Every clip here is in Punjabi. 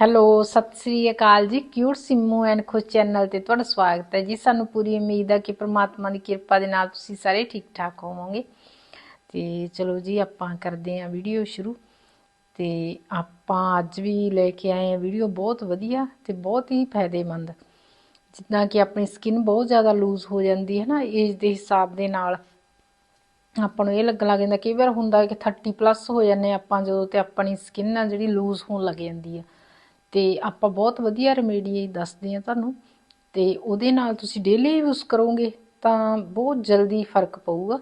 ਹੈਲੋ, ਸਤਿ ਸ੍ਰੀ ਅਕਾਲ ਜੀ। Cute Simmu and Khush channel ਤੇ ਤੁਹਾਡਾ ਸਵਾਗਤ ਹੈ ਜੀ। ਸਾਨੂੰ ਪੂਰੀ ਉਮੀਦ ਹੈ ਕਿ ਪ੍ਰਮਾਤਮਾ ਦੀ ਕਿਰਪਾ ਦੇ ਨਾਲ ਤੁਸੀਂ ਸਾਰੇ ਠੀਕ ਠਾਕ ਹੋਵੋਗੇ। ਤੇ ਚਲੋ ਜੀ, ਆਪਾਂ ਕਰਦੇ ਹਾਂ ਵੀਡੀਓ ਸ਼ੁਰੂ। ਤੇ ਆਪਾਂ ਅੱਜ ਵੀ ਲੈ ਕੇ ਆਏ ਹਾਂ ਵੀਡੀਓ। ਬਹੁਤ ਵਧੀਆ ਤੇ ਬਹੁਤ ਹੀ ਫਾਇਦੇਮੰਦ। ਜਿੱਦਾਂ ਕਿ ਆਪਣੀ ਸਕਿਨ ਬਹੁਤ ਜ਼ਿਆਦਾ ਲੂਜ਼ ਹੋ ਜਾਂਦੀ ਹੈ ਨਾ ਏਜ ਦੇ ਹਿਸਾਬ ਦੇ ਨਾਲ। ਆਪਾਂ ਨੂੰ ਇਹ ਲੱਗਣ ਲੱਗ ਜਾਂਦਾ, ਕਈ ਵਾਰ ਹੁੰਦਾ ਕਿ 30 ਪਲੱਸ ਹੋ ਜਾਂਦੇ ਆਪਾਂ ਜਦੋਂ ਤੇ ਆਪਣੀ ਸਕਿਨ ਆ ਜਿਹੜੀ ਲੂਜ਼ ਹੋਣ ਲੱਗ ਜਾਂਦੀ ਆ ਤੇ ਆਪਾਂ ਬਹੁਤ ਵਧੀਆ ਰੈਮੇਡੀ ਦੱਸਦੇ ਆ ਤੁਹਾਨੂੰ। ਤੇ ਉਹਦੇ ਨਾਲ ਤੁਸੀਂ ਡੇਲੀ ਯੂਜ਼ ਕਰੋਗੇ ਤਾਂ ਬਹੁਤ ਜਲਦੀ ਫ਼ਰਕ ਪਊਗਾ।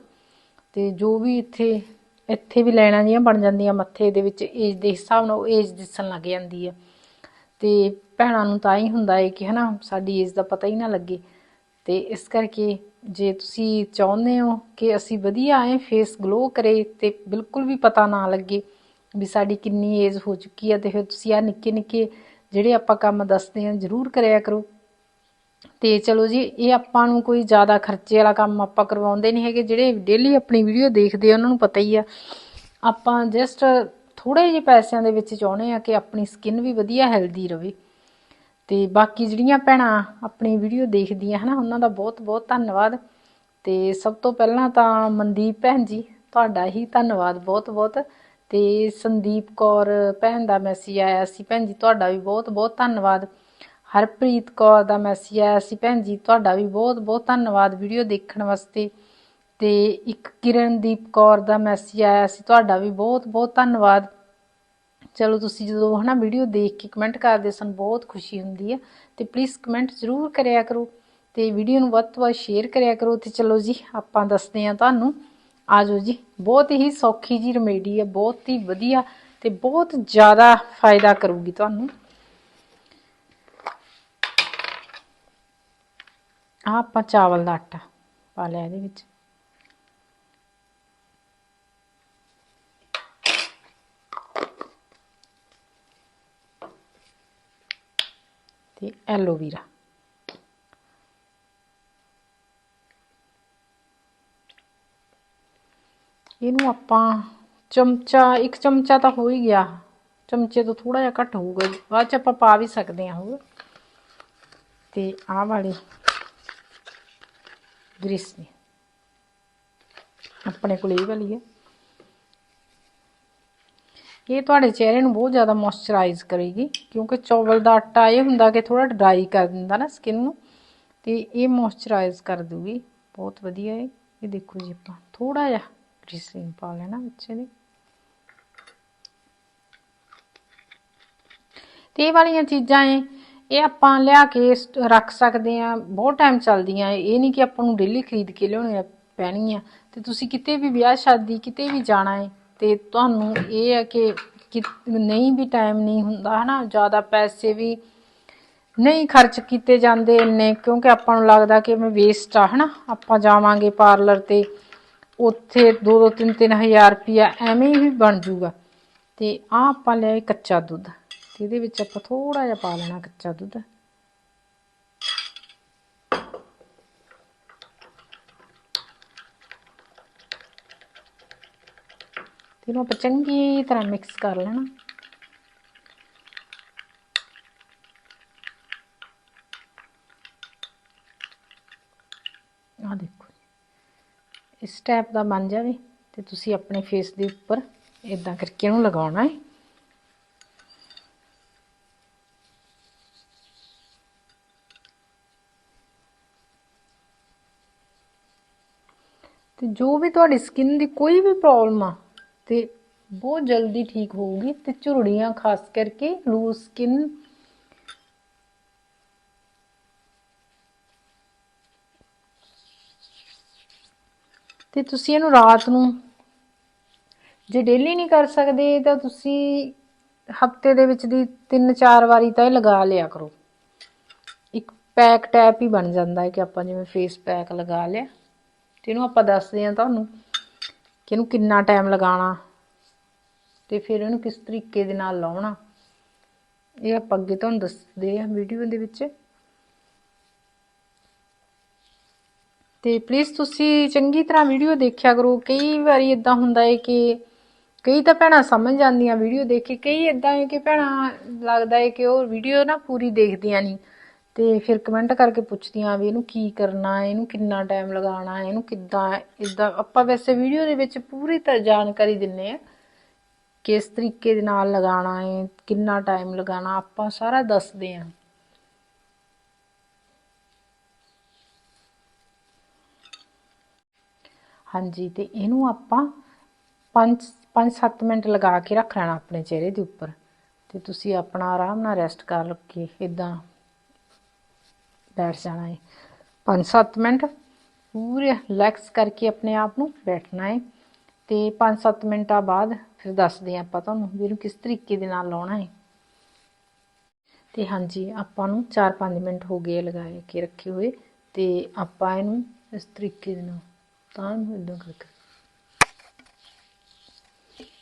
ਤੇ ਜੋ ਵੀ ਇੱਥੇ ਇੱਥੇ ਵੀ ਲੈਣਾ ਜੀਆਂ ਬਣ ਜਾਂਦੀਆਂ ਮੱਥੇ ਦੇ ਵਿੱਚ ਏਜ ਦੇ ਹਿਸਾਬ ਨਾਲ ਉਹ ਏਜ ਦਿਸਣ ਲੱਗ ਜਾਂਦੀ ਆ। ਤੇ ਭੈਣਾਂ ਨੂੰ ਤਾਂ ਹੀ ਹੁੰਦਾ ਹੈ ਕਿ ਹਨਾ, ਸਾਡੀ ਏਜ ਦਾ ਪਤਾ ਹੀ ਨਾ ਲੱਗੇ। ਤੇ ਇਸ ਕਰਕੇ ਜੇ ਤੁਸੀਂ ਚਾਹੁੰਦੇ ਹੋ ਕਿ ਅਸੀਂ ਵਧੀਆ ਆਏ ਫੇਸ ਗਲੋ ਕਰੇ ਤੇ ਬਿਲਕੁਲ ਵੀ ਪਤਾ ਨਾ ਲੱਗੇ ਵੀ ਸਾਡੀ ਕਿੰਨੀ ਏਜ ਹੋ ਚੁੱਕੀ ਹੈ ਤੇ ਫਿਰ ਤੁਸੀਂ ਆ ਨਿੱਕੇ ਨਿੱਕੇ ਜਿਹੜੇ ਆਪਾਂ ਕੰਮ ਦੱਸਦੇ ਹਾਂ ਜ਼ਰੂਰ ਕਰਿਆ ਕਰੋ। ਤੇ ਚਲੋ ਜੀ, ਇਹ ਆਪਾਂ ਨੂੰ ਕੋਈ ਜ਼ਿਆਦਾ ਖਰਚੇ ਵਾਲਾ ਕੰਮ ਆਪਾਂ ਕਰਵਾਉਂਦੇ ਨਹੀਂ ਹੈਗੇ, ਜਿਹੜੇ ਡੇਲੀ ਆਪਣੀ ਵੀਡੀਓ ਦੇਖਦੇ ਆ, ਉਹਨਾਂ ਨੂੰ ਪਤਾ ਹੀ ਆ। ਆਪਾਂ ਜਸਟ ਥੋੜੇ ਜਿਹੇ ਪੈਸਿਆਂ ਦੇ ਵਿੱਚ ਚਾਹੁੰਦੇ ਆ ਕਿ ਆਪਣੀ ਸਕਿਨ ਵੀ ਵਧੀਆ ਹੈਲਦੀ ਰਵੇ। ਤੇ ਬਾਕੀ ਜਿਹੜੀਆਂ ਭੈਣਾਂ ਆਪਣੀ ਵੀਡੀਓ ਦੇਖਦੀਆਂ, ਹਨਾ, ਉਹਨਾਂ ਦਾ ਬਹੁਤ ਬਹੁਤ ਧੰਨਵਾਦ। ਤੇ ਸਭ ਤੋਂ ਪਹਿਲਾਂ ਤਾਂ ਮਨਦੀਪ ਭੈਣ ਜੀ, ਤੁਹਾਡਾ ਹੀ ਧੰਨਵਾਦ ਬਹੁਤ ਬਹੁਤ। ਤੇ ਸੰਦੀਪ ਕੌਰ, ਭੈਣ ਦਾ ਮੈਸੇਜ ਆਇਆ ਸੀ, ਭੈਣ ਜੀ, ਤੁਹਾਡਾ ਵੀ ਬਹੁਤ ਬਹੁਤ ਧੰਨਵਾਦ। ਹਰਪ੍ਰੀਤ ਕੌਰ ਦਾ ਮੈਸੇਜ ਆਇਆ ਸੀ, ਭੈਣ ਜੀ, ਤੁਹਾਡਾ ਵੀ ਬਹੁਤ ਬਹੁਤ ਧੰਨਵਾਦ ਵੀਡੀਓ ਦੇਖਣ ਵਾਸਤੇ। ਤੇ ਇੱਕ ਕਿਰਨਦੀਪ ਕੌਰ ਦਾ ਮੈਸੇਜ ਆਇਆ ਸੀ, ਤੁਹਾਡਾ ਵੀ ਬਹੁਤ ਬਹੁਤ ਧੰਨਵਾਦ। ਚਲੋ ਤੁਸੀਂ ਜਦੋਂ ਹਨਾ ਵੀਡੀਓ ਦੇਖ ਕੇ ਕਮੈਂਟ ਕਰਦੇ ਸਨ ਬਹੁਤ ਖੁਸ਼ੀ ਹੁੰਦੀ ਹੈ ਤੇ ਪਲੀਜ਼ ਕਮੈਂਟ ਜ਼ਰੂਰ ਕਰਿਆ ਕਰੋ ਤੇ ਵੀਡੀਓ ਨੂੰ ਵੱਧ ਤੋਂ ਵੱਧ ਸ਼ੇਅਰ ਕਰਿਆ ਕਰੋ ਤੇ ਚਲੋ ਜੀ, ਆਪਾਂ ਦੱਸਦੇ ਹਾਂ ਤੁਹਾਨੂੰ। ਆਜੋ ਜੀ, ਬਹੁਤ ਹੀ ਸੌਖੀ ਜੀ ਰੈਮੇਡੀ ਹੈ, ਬਹੁਤ ਹੀ ਵਧੀਆ ਤੇ ਬਹੁਤ ਜ਼ਿਆਦਾ ਫਾਇਦਾ ਕਰੂਗੀ ਤੁਹਾਨੂੰ। ਆ ਆਪਾਂ ਚਾਵਲ ਦਾ ਆਟਾ ਪਾ ਲਿਆ ਇਹਦੇ ਵਿੱਚ। ਤੇ ਐਲੋਵੀਰਾ ਇਹਨੂੰ ਆਪਾਂ ਚਮਚਾ, ਇੱਕ ਚਮਚਾ ਤਾਂ ਹੋ ਹੀ ਗਿਆ। ਚਮਚੇ ਤੋਂ ਥੋੜਾ ਜਿਹਾ ਘੱਟ ਹੋਊਗਾ। ਬਾਅਦ ਚ ਆਪਾਂ ਪਾ ਵੀ ਸਕਦੇ ਹਾਂ ਹੋਰ। ਤੇ ਆਹ ਵਾਲੀ ਗ੍ਰੀਸ ਆਪਣੇ ਕੋਲ ਇਹ ਵਾਲੀ ਹੈ। ਇਹ ਤੁਹਾਡੇ ਚਿਹਰੇ ਨੂੰ ਬਹੁਤ ਜ਼ਿਆਦਾ ਮੋਇਸਚਰਾਈਜ਼ ਕਰੇਗੀ। ਕਿਉਂਕਿ ਚੌਵਲ ਦਾ ਆਟਾ ਇਹ ਹੁੰਦਾ ਕਿ ਥੋੜਾ ਡਰਾਈ ਕਰ ਦਿੰਦਾ ਨਾ ਸਕਿਨ ਨੂੰ। ਤੇ ਇਹ ਮੋਇਸਚਰਾਈਜ਼ ਕਰ ਦੂਗੀ। ਬਹੁਤ ਵਧੀਆ ਹੈ। ਇਹ ਦੇਖੋ ਜੀ ਆਪਾਂ। ਥੋੜਾ ਜਿਹਾ। ਗ੍ਰੀਸਲਿਨ ਪਾ ਲੈਣਾ ਵਿੱਚ ਇਹਦੇ ਤੇ ਇਹ ਵਾਲੀਆਂ ਚੀਜ਼ਾਂ ਏ ਇਹ ਆਪਾਂ ਲਿਆ ਕੇ ਰੱਖ ਸਕਦੇ ਆ, ਬਹੁਤ ਟਾਈਮ ਚੱਲਦੀਆਂ ਇਹ ਨਹੀਂ ਕਿ ਆਪਾਂ ਨੂੰ ਡੇਲੀ ਖਰੀਦ ਕੇ ਲਿਆਉਣੀਆਂ ਪੈਣਗੀਆਂ ਤੇ ਤੁਸੀਂ ਕਿਤੇ ਵੀ ਵਿਆਹ, ਸ਼ਾਦੀ, ਕਿਤੇ ਵੀ ਜਾਣਾ ਏ ਤੇ ਤੁਹਾਨੂੰ ਇਹ ਹੈ ਕਿ ਨਹੀਂ ਵੀ ਟਾਈਮ ਨਹੀਂ ਹੁੰਦਾ, ਹਨਾ? ਜ਼ਿਆਦਾ ਪੈਸੇ ਵੀ ਨਹੀਂ ਖਰਚ ਕੀਤੇ ਜਾਂਦੇ ਇੰਨੇ, ਕਿਉਂਕਿ ਆਪਾਂ ਨੂੰ ਲੱਗਦਾ ਕਿ ਮੈਂ ਵੇਸਟ ਆ, ਹਨਾ? ਆਪਾਂ ਜਾਵਾਂਗੇ ਪਾਰਲਰ ਤੇ। ਉੱਥੇ 2-2 3-3 ਹਜ਼ਾਰ ਰੁਪਿਆ ਐਵੇਂ ਹੀ ਬਣ ਜੂਗਾ। ਤੇ ਆ ਆਪਾਂ ਲਿਆ ਕੱਚਾ ਦੁੱਧ। ਤੇ ਇਹਦੇ ਵਿੱਚ ਆਪਾਂ ਥੋੜਾ ਜਿਹਾ ਪਾ ਲੈਣਾ ਕੱਚਾ ਦੁੱਧ। ਇਹਨੂੰ ਆਪਾਂ ਚੰਗੀ ਤਰ੍ਹਾਂ ਮਿਕਸ ਕਰ ਲੈਣਾ ਆ ਦੇਖੋ ਇਸ ਟਾਈਪ ਦਾ ਬਣ ਜਾਵੇ ਤੇ ਤੁਸੀਂ ਆਪਣੇ ਫੇਸ ਦੇ ਉੱਪਰ ਇਦਾਂ ਕਰਕੇ ਇਹਨੂੰ ਲਗਾਉਣਾ ਹੈ। ਤੇ ਜੋ ਵੀ ਤੁਹਾਡੀ ਸਕਿਨ ਦੀ ਕੋਈ ਵੀ ਪ੍ਰੋਬਲਮ ਆ ਤੇ ਬਹੁਤ ਜਲਦੀ ਠੀਕ ਹੋਊਗੀ ਤੇ ਝੁਰੜੀਆਂ ਖਾਸ ਕਰਕੇ ਲੂਜ਼ ਸਕਿਨ ਤੇ ਤੁਸੀਂ ਇਹਨੂੰ ਰਾਤ ਨੂੰ ਜੇ ਡੇਲੀ ਨਹੀਂ ਕਰ ਸਕਦੇ, ਤਾਂ ਤੁਸੀਂ ਹਫ਼ਤੇ ਦੇ ਵਿੱਚ ਦੀ 3-4 ਵਾਰੀ ਤਾਂ ਇਹ ਲਗਾ ਲਿਆ ਕਰੋ। ਇੱਕ ਪੈਕ ਟੈਪ ਹੀ ਬਣ ਜਾਂਦਾ ਹੈ ਕਿ ਆਪਾਂ ਜਿਵੇਂ ਫੇਸ ਪੈਕ ਲਗਾ ਲਿਆ। ਤੇ ਇਹਨੂੰ ਆਪਾਂ ਦੱਸਦੇ ਹਾਂ ਤੁਹਾਨੂੰ ਕਿ ਇਹਨੂੰ ਕਿੰਨਾ ਟਾਈਮ ਲਗਾਉਣਾ ਤੇ ਫਿਰ ਇਹਨੂੰ ਕਿਸ ਤਰੀਕੇ ਦੇ ਨਾਲ ਲਾਉਣਾ। ਇਹ ਆਪਾਂ ਅੱਗੇ ਤੁਹਾਨੂੰ ਦੱਸਦੇ ਆ ਵੀਡੀਓ ਦੇ ਵਿੱਚ। ਤੇ ਪਲੀਜ਼ ਤੁਸੀਂ ਚੰਗੀ ਤਰ੍ਹਾਂ ਵੀਡੀਓ ਦੇਖਿਆ ਕਰੋ। ਕਈ ਵਾਰੀ ਇਦਾਂ ਹੁੰਦਾ ਹੈ ਕਿ ਕਈ ਤਾਂ ਭੈਣਾਂ ਸਮਝ ਜਾਂਦੀਆਂ ਵੀਡੀਓ ਦੇਖ ਕੇ, ਕਈ ਇਦਾਂ ਹੈ ਕਿ ਭੈਣਾਂ ਲੱਗਦਾ ਹੈ ਕਿ ਉਹ ਵੀਡੀਓ ਨਾ ਪੂਰੀ ਦੇਖਦੀਆਂ ਨਹੀਂ ਤੇ ਫਿਰ ਕਮੈਂਟ ਕਰਕੇ ਪੁੱਛਦੀਆਂ ਵੀ ਇਹਨੂੰ ਕੀ ਕਰਨਾ ਹੈ ਇਹਨੂੰ ਕਿੰਨਾ ਟਾਈਮ ਲਗਾਉਣਾ ਹੈ ਇਹਨੂੰ ਕਿੱਦਾਂ ਇਦਾਂ ਆਪਾਂ ਵੈਸੇ ਵੀਡੀਓ ਦੇ ਵਿੱਚ ਪੂਰੀ ਤਾਂ ਜਾਣਕਾਰੀ ਦਿੰਨੇ ਆ ਕਿਸ ਤਰੀਕੇ ਦੇ ਨਾਲ ਲਗਾਉਣਾ ਹੈ ਕਿੰਨਾ ਟਾਈਮ ਲਗਾਉਣਾ, ਆਪਾਂ ਸਾਰਾ ਦੱਸਦੇ ਆ। ਹਾਂਜੀ, ਤੇ ਇਹਨੂੰ ਆਪਾਂ 5 5-7 ਮਿੰਟ ਲਗਾ ਕੇ ਰੱਖ ਲੈਣਾ ਆਪਣੇ ਚਿਹਰੇ ਦੇ ਉੱਪਰ। ਤੇ ਤੁਸੀਂ ਆਪਣਾ ਆਰਾਮ ਨਾਲ ਰੈਸਟ ਕਰ ਕੇ ਇਦਾਂ ਬੈਠ ਜਾਣਾ ਹੈ 5-7 ਮਿੰਟ ਪੂਰੇ ਰਿਲੈਕਸ ਕਰਕੇ ਆਪਣੇ ਆਪ ਨੂੰ ਬੈਠਣਾ ਹੈ ਤੇ 5-7 ਮਿੰਟਾਂ ਬਾਅਦ ਫਿਰ ਦੱਸਦੇ ਹਾਂ ਆਪਾਂ ਤੁਹਾਨੂੰ ਵੀ ਇਹਨੂੰ ਕਿਸ ਤਰੀਕੇ ਦੇ ਨਾਲ ਲਾਉਣਾ ਹੈ ਤੇ ਹਾਂਜੀ, ਆਪਾਂ ਨੂੰ 4-5 ਮਿੰਟ ਹੋ ਗਏ ਲਗਾਏ ਕੇ ਰੱਖੇ ਹੋਏ। ਤੇ ਆਪਾਂ ਇਹਨੂੰ ਇਸ ਤਰੀਕੇ ਦੇ ਨਾਲ ਤਾਂ ਨੂੰ ਇਦਾਂ ਕਰਕੇ।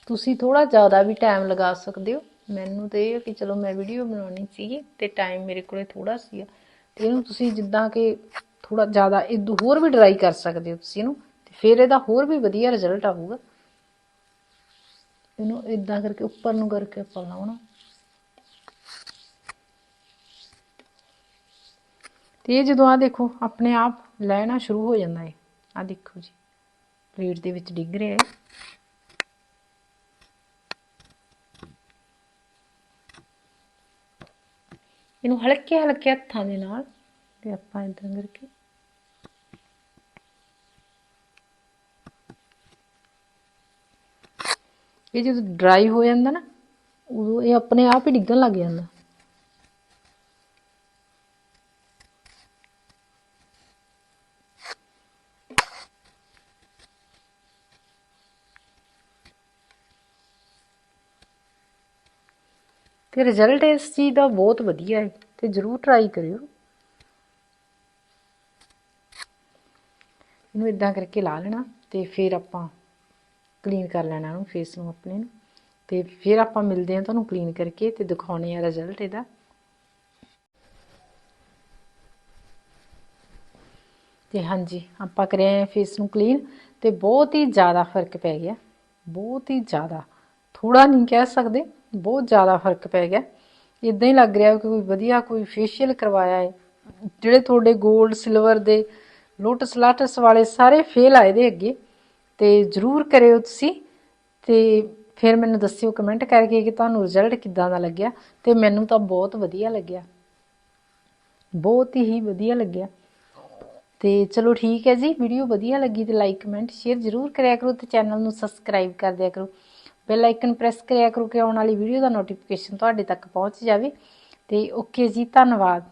ਤੁਸੀਂ ਥੋੜਾ ਜ਼ਿਆਦਾ ਵੀ ਟਾਈਮ ਲਗਾ ਸਕਦੇ ਹੋ। ਮੈਨੂੰ ਤੇ ਇਹ ਹੈ ਕਿ ਚਲੋ ਮੈਂ ਵੀਡੀਓ ਬਣਾਉਣੀ ਸੀਗੀ ਤੇ ਟਾਈਮ ਮੇਰੇ ਕੋਲੇ ਥੋੜਾ ਸੀਗਾ। ਤੇ ਇਹਨੂੰ ਤੁਸੀਂ ਜਿੱਦਾਂ ਕਿ ਥੋੜਾ ਜ਼ਿਆਦਾ ਇਦੋਂ ਹੋਰ ਵੀ ਡਰਾਈ ਕਰ ਸਕਦੇ ਹੋ ਤੁਸੀਂ ਇਹਨੂੰ। ਤੇ ਫਿਰ ਇਹਦਾ ਹੋਰ ਵੀ ਵਧੀਆ ਰਿਜ਼ਲਟ ਆਊਗਾ। ਇਹਨੂੰ ਇਦਾਂ ਕਰਕੇ ਉੱਪਰ ਨੂੰ ਕਰਕੇ ਆਪਾਂ ਲਾਉਣਾ। ਤੇ ਇਹ ਜਦੋਂ ਆ ਦੇਖੋ, ਆਪਣੇ ਆਪ ਲੈਣਾ ਸ਼ੁਰੂ ਹੋ ਜਾਂਦਾ ਹੈ ਆ ਦੇਖੋ ਜੀ, ਪਲੇਟ ਦੇ ਵਿੱਚ ਡਿੱਗ ਰਿਹਾ ਹੈ। ਇਹਨੂੰ ਹਲਕੇ ਹਲਕੇ ਹੱਥਾਂ ਦੇ ਨਾਲ ਤੇ ਆਪਾਂ ਇਦਾਂ ਕਰਕੇ ਇਹ ਜਦੋਂ ਡਰਾਈ ਹੋ ਜਾਂਦਾ ਨਾ, ਉਦੋਂ ਇਹ ਆਪਣੇ ਆਪ ਹੀ ਡਿੱਗਣ ਲੱਗ ਜਾਂਦਾ। ਤੇ ਰਿਜ਼ਲਟ ਇਸ ਚੀਜ਼ ਦਾ ਬਹੁਤ ਵਧੀਆ ਹੈ, ਤੇ ਜਰੂਰ ਟਰਾਈ ਕਰਿਓ। ਇਹਨੂੰ ਇਦਾਂ ਕਰਕੇ ਲਾ ਲੈਣਾ ਤੇ ਫਿਰ ਆਪਾਂ ਕਲੀਨ ਕਰ ਲੈਣਾ ਉਹਨੂੰ ਫੇਸ ਨੂੰ ਆਪਣੇ ਨੂੰ। ਤੇ ਫਿਰ ਆਪਾਂ ਮਿਲਦੇ ਹਾਂ ਤੁਹਾਨੂੰ ਕਲੀਨ ਕਰਕੇ ਤੇ ਦਿਖਾਉਣੇ ਆ ਰਿਜ਼ਲਟ ਇਹਦਾ। ਤੇ ਹਾਂਜੀ, ਆਪਾਂ ਕਰਿਆ ਫੇਸ ਨੂੰ ਕਲੀਨ ਤੇ ਬਹੁਤ ਹੀ ਜ਼ਿਆਦਾ ਫ਼ਰਕ ਪੈ ਗਿਆ। ਬਹੁਤ ਹੀ ਜ਼ਿਆਦਾ। ਥੋੜਾ ਨਹੀਂ ਕਹਿ ਸਕਦੇ। ਬਹੁਤ ਜ਼ਿਆਦਾ ਫ਼ਰਕ ਪੈ ਗਿਆ। ਇਦਾਂ ਹੀ ਲੱਗ ਰਿਹਾ ਕਿ ਕੋਈ ਵਧੀਆ ਕੋਈ ਫੇਸ਼ੀਅਲ ਕਰਵਾਇਆ ਹੈ ਜਿਹੜੇ ਤੁਹਾਡੇ 골ਡ ਸਿਲਵਰ ਦੇ ਲੋਟਸ ਲਾਟਸ ਵਾਲੇ ਸਾਰੇ ਫੇਲ ਆਏ ਦੇ ਅੱਗੇ। ਤੇ ਜਰੂਰ ਕਰਿਓ ਤੁਸੀਂ। ਤੇ ਫਿਰ ਮੈਨੂੰ ਦੱਸਿਓ ਕਮੈਂਟ ਕਰਕੇ ਕਿ ਤੁਹਾਨੂੰ ਰਿਜ਼ਲਟ ਕਿੱਦਾਂ ਦਾ ਲੱਗਿਆ। ਤੇ ਮੈਨੂੰ ਤਾਂ ਬਹੁਤ ਵਧੀਆ ਲੱਗਿਆ। ਬਹੁਤ ਹੀ ਵਧੀਆ ਲੱਗਿਆ। ਤੇ ਚਲੋ ਠੀਕ ਹੈ ਜੀ। ਵੀਡੀਓ ਵਧੀਆ ਲੱਗੀ ਤੇ ਲਾਈਕ ਕਮੈਂਟ ਸ਼ੇਅਰ ਜਰੂਰ ਕਰਿਆ ਕਰੋ ਤੇ ਚੈਨਲ ਨੂੰ ਸਬਸਕ੍ਰਾਈਬ ਕਰ ਦਿਆ ਕਰੋ। ਬੈਲ ਆਈਕਨ ਪ੍ਰੈਸ ਕਰਿਆ ਕਰੋ ਕਿ ਆਉਣ ਵਾਲੀ ਵੀਡੀਓ ਦਾ ਨੋਟੀਫਿਕੇਸ਼ਨ ਤੁਹਾਡੇ ਤੱਕ ਪਹੁੰਚ ਜਾਵੇ। ਤੇ ਓਕੇ ਜੀ, ਧੰਨਵਾਦ।